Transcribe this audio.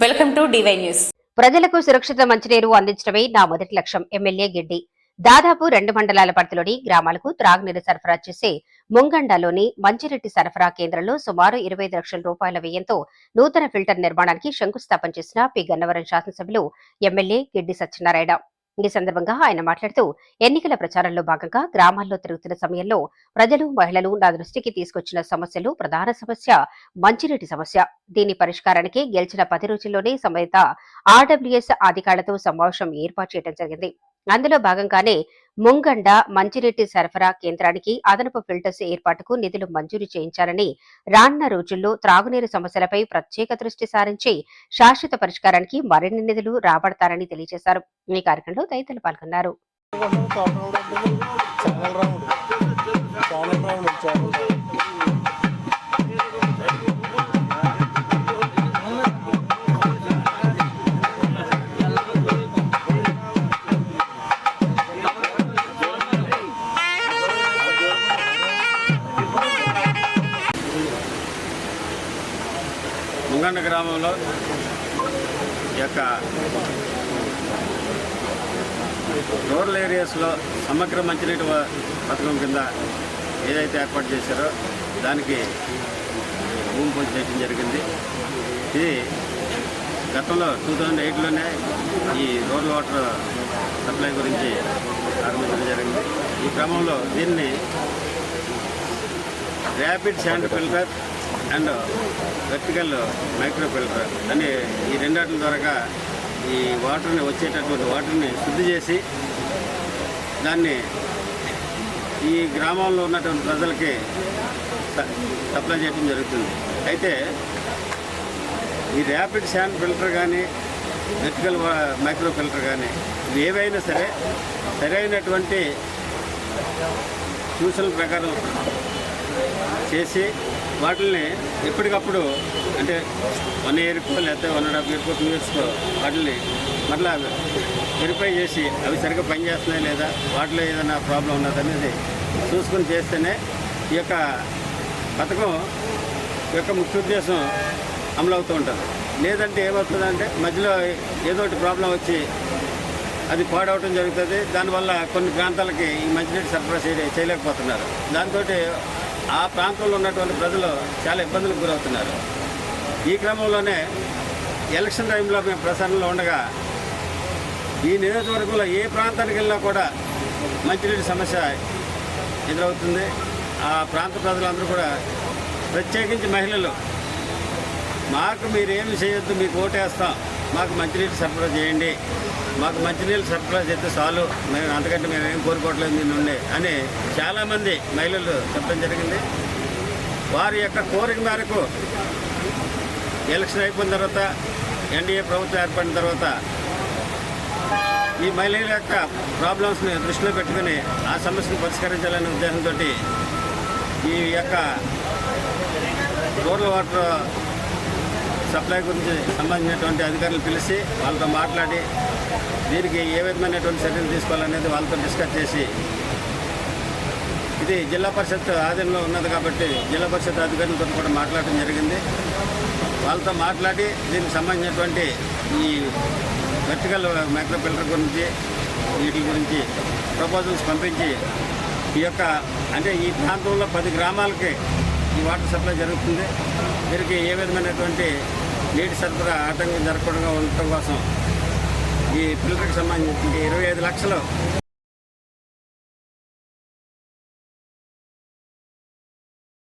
Welcome to DY news. ప్రజలకు సురక్షిత మంచినీరు అందించడమే నా మొదటి లక్ష్యం ఎమ్మెల్యే గిడ్డి. దాదాపు రెండు మండలాల పరిధిలోని గ్రామాలకు త్రాగునీరు సరఫరా చేసే ముంగండలోని మంచిరెడ్డి సరఫరా కేంద్రంలో సుమారు ఇరవై లక్షల రూపాయల వ్యయంతో నూతన ఫిల్టర్ నిర్మాణానికి శంకుస్థాపన చేసిన పి గన్నవరం శాసనసభ్యులు ఎమ్మెల్యే గిడ్డి సత్యనారాయణ. ఈ సందర్భంగా ఆయన మాట్లాడుతూ ఎన్నికల ప్రచారంలో భాగంగా గ్రామాల్లో తిరుగుతున్న సమయంలో ప్రజలు మహిళలు నా దృష్టికి తీసుకొచ్చిన సమస్యలు ప్రధాన సమస్య మంచినీటి సమస్య. దీని పరిష్కారానికి గెలిచిన పది రోజుల్లోనే సంబంధిత ఆర్డబ్ల్యూఎస్ అధికారులతో సమావేశం ఏర్పాటు చేయడం జరిగింది. అందులో భాగంగానే ముంగండ మంచినీటి సరఫరా కేంద్రానికి అదనపు ఫిల్టర్స్ ఏర్పాటుకు నిధులు మంజూరు చేయించాలని రానున్న రోజుల్లో త్రాగునీరు సమస్యలపై ప్రత్యేక దృష్టి సారించి శాశ్వత పరిష్కారానికి మరిన్ని నిధులు రాబడతారని తెలియజేశారు. ఈ కార్యక్రమంలో తదితరులు పాల్గొన్నారు. ఛానల్ గ్రామంలో యొక్క రూరల్ ఏరియాస్లో సమగ్ర మంచినీటి పథకం కింద ఏదైతే ఏర్పాటు చేశారో దానికి భూమి పూజ చేయడం జరిగింది. ఇది గతంలో టూ థౌజండ్ ఎయిట్లోనే ఈ రూరల్ వాటర్ సప్లై గురించి ప్రారంభించడం జరిగింది. ఈ క్రమంలో దీన్ని rapid sand filter and vertical micro filter ఈ రెండాటి ద్వారా ఈ వాటర్ని వచ్చేటటువంటి వాటర్ని శుద్ధి చేసి దాన్ని ఈ గ్రామాల్లో ఉన్నటువంటి ప్రజలకి సప్లై చేయడం జరుగుతుంది. అయితే ఈ ర్యాపిడ్ శాండ్ ఫిల్టర్ కానీ వెర్టికల్ మైక్రో ఫిల్టర్ కానీ ఇవి ఏవైనా సరే సరైనటువంటి సూచనల ప్రకారం చేసి వాటిని ఎప్పటికప్పుడు అంటే వన్ ఇయర్కో లేకపోతే వన్ అండ్ హాఫ్ ఇయర్కో టూ ఇయర్స్కో వాటిని మళ్ళా వెరిఫై చేసి అవి సరిగ్గా పనిచేస్తున్నాయి లేదా వాటిలో ఏదైనా ప్రాబ్లం ఉన్నది అనేది చూసుకొని చేస్తేనే ఈ యొక్క పథకం యొక్క ముఖ్య ఉద్దేశం అమలు అవుతూ ఉంటుంది. లేదంటే ఏమవుతుందంటే మధ్యలో ఏదో ఒకటి ప్రాబ్లం వచ్చి అది పాడవటం జరుగుతుంది. దానివల్ల కొన్ని ప్రాంతాలకి ఈ మంచినీటి సరఫరా చేయలేకపోతున్నారు. దాంతో ఆ ప్రాంతంలో ఉన్నటువంటి ప్రజలు చాలా ఇబ్బందులకు గురవుతున్నారు. ఈ క్రమంలోనే ఎలక్షన్ టైంలో మేము ప్రసారంలో ఉండగా ఈ నియోజకవర్గంలో ఏ ప్రాంతానికి వెళ్ళినా కూడా మంచినీటి సమస్య ఎదురవుతుంది. ఆ ప్రాంత ప్రజలందరూ కూడా ప్రత్యేకించి మహిళలు మాకు మీరేమి చేయొద్దు మీకు ఓటేస్తాం. మాకు మంచినీళ్ళు సరఫరా చేయండి. మాకు మంచినీళ్ళు సరఫరా చేస్తే చాలు. మేము అంతకంటే మేము ఏం కోరుకోవట్లేదు నుండి అని చాలామంది మహిళలు చెప్పడం జరిగింది. వారి యొక్క కోరిక మేరకు ఎలక్షన్ అయిపోయిన తర్వాత ఎన్డీఏ ప్రభుత్వం ఏర్పడిన తర్వాత ఈ మహిళల యొక్క ప్రాబ్లమ్స్ని దృష్టిలో పెట్టుకుని ఆ సమస్యను పరిష్కరించాలనే ఉద్దేశంతో ఈ యొక్క రూరల్ వాటర్ సప్లై గురించి సంబంధించినటువంటి అధికారులు పిలిచి వాళ్ళతో మాట్లాడి దీనికి ఏ విధమైనటువంటి చర్యలు తీసుకోవాలనేది వాళ్ళతో డిస్కస్ చేసి ఇది జిల్లా పరిషత్ ఆధీనంలో ఉన్నది కాబట్టి జిల్లా పరిషత్ అధికారులతో కూడా మాట్లాడడం జరిగింది. వాళ్ళతో మాట్లాడి దీనికి సంబంధించినటువంటి ఈ వెర్టికల్ మైక్రో ఫిల్టర్ గురించి వీటి గురించి ప్రపోజల్స్ పంపించి ఈ యొక్క అంటే ఈ ప్రాంతంలో పది గ్రామాలకి ఈ వాటర్ సప్లై జరుగుతుంది. వీరికి ఏ విధమైనటువంటి నీటి సరఫరా ఆటంకం జరగకుండా ఉండటం కోసం ఈ పిల్లలకు సంబంధించి ఇరవై ఐదు లక్షలు